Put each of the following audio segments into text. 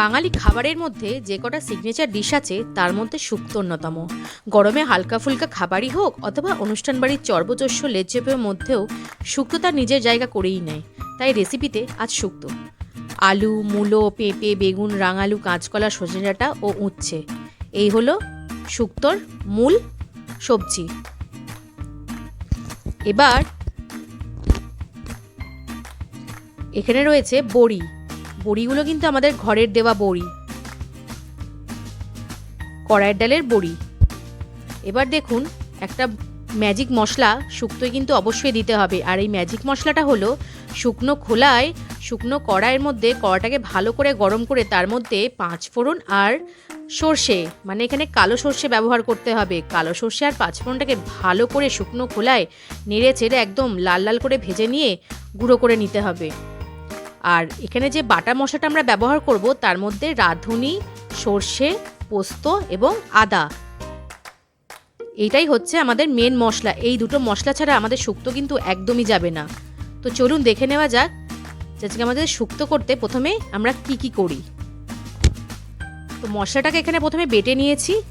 বাঙালি খাবারের মধ্যে যে কটা সিগনেচার ডিশ আছে, তার মধ্যে শুক্তো অন্যতম। গরমে হালকা ফুলকা খাবারই হোক অথবা অনুষ্ঠান বাড়ির চর্বচস্য লেজ্জেপের মধ্যেও শুক্তো তার নিজের জায়গা করেই নেয়। তাই রেসিপিতে আজ শুক্ত আলু, মূলো, পেঁপে, বেগুন, রাঙালু, কাঁচকলা, সজনে ডাঁটা ও উচ্ছে। এই হলো শুক্তোর মূল সবজি। এবার এখানে রয়েছে বড়ি। বড়িগুলো কিন্তু আমাদের ঘরের দেওয়া বড়ি। কড়াইয়ের ডালের বড়ি। এবার দেখুন, একটা ম্যাজিক মশলা শুক্তোয় কিন্তু অবশ্যই দিতে হবে। আর এই ম্যাজিক মশলাটা হলো শুকনো খোলায়, শুকনো কড়াইয়ের মধ্যে কড়াটাকে ভালো করে গরম করে তার মধ্যে পাঁচ ফোড়ন আর সর্ষে মানে এখানে কালো সর্ষে ব্যবহার করতে হবে। কালো সর্ষে আর পাঁচ ফোড়নটাকে ভালো করে শুকনো খোলায় নেড়ে চেড়ে একদম লাল লাল করে ভেজে নিয়ে গুঁড়ো করে নিতে হবে। আর এখানে যে বাটা মশলাটা আমরা ব্যবহার করব, তার মধ্যে রাঁধুনি, সর্ষে, পোস্ত এবং আদা। এইটাই হচ্ছে আমাদের মেন মশলা। এই দুটো মশলা ছাড়া আমাদের শুক্তো কিন্তু একদমই যাবে না। তো চলুন দেখে নেওয়া যাক আজকে আমাদের শুক্তো করতে প্রথমে আমরা কি কি করি। তো মশলাটাকে এখানে প্রথমে বেটে নিয়েছি।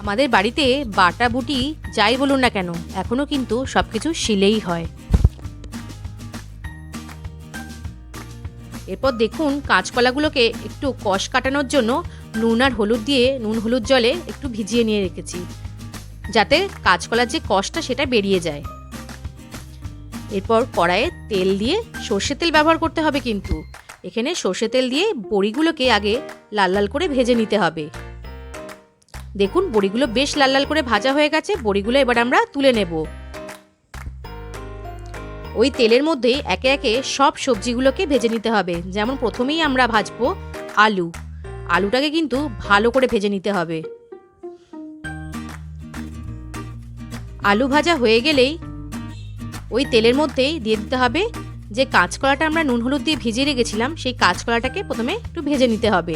আমাদের বাড়িতে বাটা বুটি যাই বলুন না কেন এখনও কিন্তু সব কিছু শিলেই হয়। এরপর দেখুন কাঁচকলাগুলোকে একটু কষ কাটানোর জন্য নুন আর হলুদ দিয়ে নুন হলুদ জলে একটু ভিজিয়ে নিয়ে রেখেছি, যাতে কাঁচকলার যে কষটা সেটা বেরিয়ে যায়। এরপর কড়াইয়ে তেল দিয়ে সর্ষে তেল ব্যবহার করতে হবে কিন্তু। এখানে সর্ষে তেল দিয়ে বড়িগুলোকে আগে লাল লাল করে ভেজে নিতে হবে। দেখুন বড়িগুলো বেশ লাল লাল করে ভাজা হয়ে গেছে, বড়িগুলো এবার আমরা তুলে নেব। ওই তেলের মধ্যেই একে একে সব সবজিগুলোকে ভেজে নিতে হবে। যেমন প্রথমেই আমরা ভাজবো আলু। আলুটাকে কিন্তু ভালো করে ভেজে নিতে হবে। আলু ভাজা হয়ে গেলেই ওই তেলের মধ্যেই দিয়ে দিতে হবে যে কাঁচকলাটা আমরা নুন হলুদ দিয়ে ভিজিয়ে রেখেছিলাম, সেই কাঁচকলাটাকে প্রথমে একটু ভেজে নিতে হবে।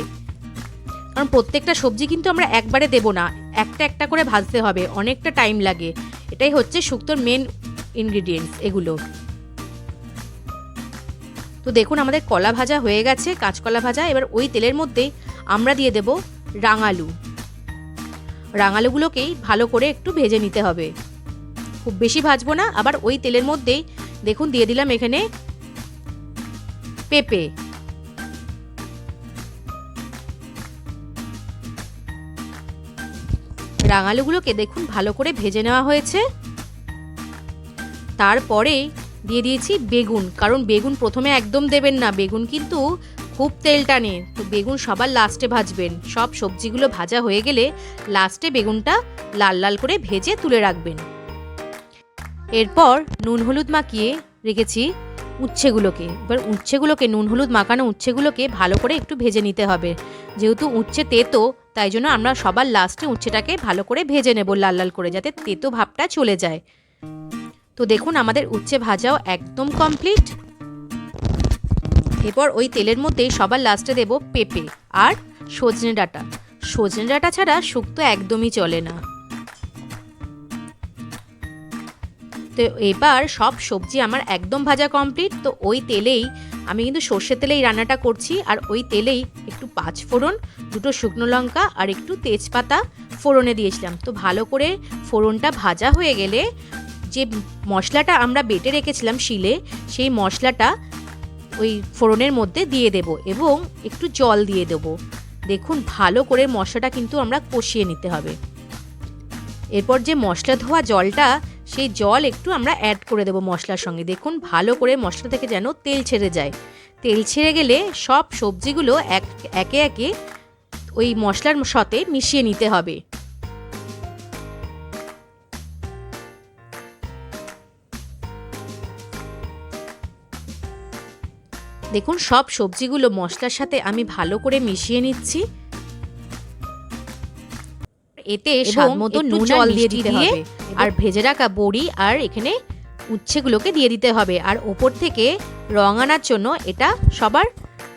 কারণ প্রত্যেকটা সবজি কিন্তু আমরা একবারে দেব না, একটা একটা করে ভাজতে হবে, অনেকটা টাইম লাগে। এটাই হচ্ছে শুক্তোর মেন ইনগ্রিডিয়েন্টস এগুলো। তো দেখুন, আমাদের কলা ভাজা হয়ে গেছে, কাঁচকলা ভাজা। এবার ওই তেলের মধ্যেই আমরা দিয়ে দেব রাঙালু। রাঙালুগুলোকেই ভালো করে একটু ভেজে নিতে হবে। খুব বেশি ভাজবো না, আবার ওই তেলের মধ্যেই দেখুন, দিয়ে দিলাম এখানে পেঁপে। রাঙালুগুলোকে দেখুন, ভালো করে ভেজে নেওয়া হয়েছে। তারপরে দিয়ে দিয়েছি বেগুন। কারণ বেগুন প্রথমে একদম দেবেন না। বেগুন কিন্তু খুব তেল টানে। তো বেগুন সবার লাস্টে ভাজবেন। সব সবজিগুলো ভাজা হয়ে গেলে লাস্টে বেগুনটা লাল লাল করে ভেজে তুলে রাখবেন। এরপর নুন হলুদ মাখিয়ে রেখেছি উচ্ছেগুলোকে। এবার উচ্ছেগুলোকে, নুন হলুদ মাখানো উচ্ছেগুলোকে ভালো করে একটু ভেজে নিতে হবে। যেহেতু উচ্ছে তেতো, তাই জন্য আমরা সবার লাস্টে উচ্ছেটাকে ভালো করে ভেজে নেব লাল লাল করে, যাতে তেতো ভাবটা চলে যায়। তো দেখুন, আমাদের উচ্ছে ভাজাও একদম কমপ্লিট এরপর ওই তেলের মধ্যে সবার লাস্টে দেব পেঁপে আর সজনে ডাঁটা। সজনে ডাঁটা ছাড়া শুক্তো একদমই চলে না। তো এবার সব সবজি আমার একদম ভাজা কমপ্লিট তো ওই তেলেই আমি কিন্তু সর্ষের তেলেই রান্নাটা করছি, আর ওই তেলেই একটু পাঁচ ফোড়ন, দুটো শুকনো লঙ্কা আর একটু তেজপাতা ফোড়নে দিয়েছিলাম। তো ভালো করে ফোড়নটা ভাজা হয়ে গেলে যে মশলাটা আমরা বেটে রেখেছিলাম শিলে, সেই মশলাটা ওই ফোড়নের মধ্যে দিয়ে দেব এবং একটু জল দিয়ে দেব। দেখুন, ভালো করে মশলাটা কিন্তু আমরা কষিয়ে নিতে হবে। এরপর যে মশলা ধোয়া জলটা, সেই জল একটু আমরা অ্যাড করে দেবো মশলার সঙ্গে। দেখুন, ভালো করে মশলা থেকে যেন তেল ছেড়ে যায়। তেল ছেড়ে গেলে সব সবজিগুলো এক, একে একে ওই মশলার সাথে মিশিয়ে নিতে হবে। দেখুন সব সবজিগুলো মশলার সাথে আমি ভালো করে মিশিয়ে নিচ্ছি। এতে স্বাদ মতো নুন জল দিয়ে দিতে হবে। আর ভেজে রাখা বড়ি আর এখানে উচ্ছেগুলোকে দিয়ে দিতে হবে। আর ওপর থেকে রং আনার জন্য এটা সবার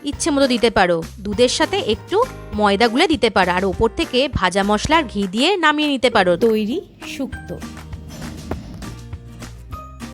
ইচ্ছে মতো দিতে পারো। দুধের সাথে একটু ময়দা গুলে দিতে পারো। আর ওপর থেকে ভাজা মশলার ঘি দিয়ে নামিয়ে নিতে পারো। তৈরি শুক্তো